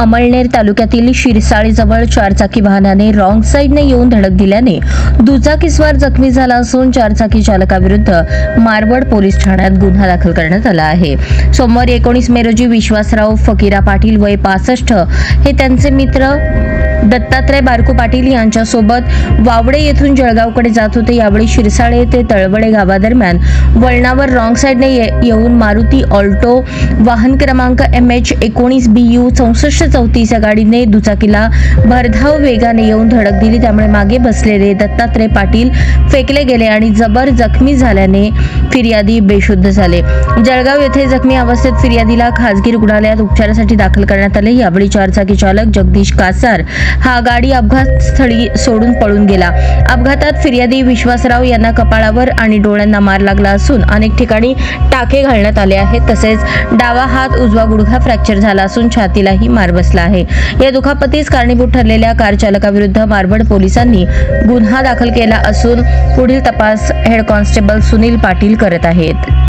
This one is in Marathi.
अमळनेर तालुक्यातील शिरसाळीजवळ चारचाकी वाहनाने रॉंग साईडने येऊन धडक दिल्याने दुचाकीस्वार जखमी झाला असून चारचाकी चालकाविरुद्ध मारवड पोलीस ठाण्यात गुन्हा दाखल करण्यात आला आहे. सोमवारी एकोणीस मे रोजी विश्वासराव फकीरा पाटील वय पासष्ट हे त्यांचे मित्र दत्तात्रय बारकू पाटील यांच्यासोबत वावडे येथून जळगावकडे जात होते. यावेळी शिरसाळे ते तळवडे गावादरम्यान वळणावर रॉंग साईडने ये- येऊन मारुती ऑल्टो वाहन क्रमांक एम एच एकोणीस बी यू चौसष्ट चौतीस या गाडीने दुचाकीला भरधाव वेगाने येऊन धडक दिली. त्यामुळे मागे बसलेले दत्तात्रय पाटील फेकले गेले आणि जबर जखमी झाल्याने फिर्यादी बेशुद्ध झाले. जळगाव येथे जखमी अवस्थेत फिर्यादीला खासगी रुग्णालयात उपचारासाठी दाखल करण्यात आले. यावेळी चारचाकी चालक जगदीश कासार हा गाडी अपघात स्थळी सोडून पळून गेला. अपघातात फिर्यादी विश्वासराव यांना कपाळावर आणि डोळ्यांना मार लागला असून अनेक ठिकाणी टाके घालण्यात आले आहेत. तसेच डावा हात उजवा गुडघा फ्रॅक्चर झाला असून छातीलाही मार बसला आहे. या दुखापतीस कारणीभूत ठरलेल्या कार चालकाविरुद्ध मारबड पोलिसांनी गुन्हा दाखल केला असून पुढील तपास हेड कॉन्स्टेबल सुनील पाटील करत आहेत.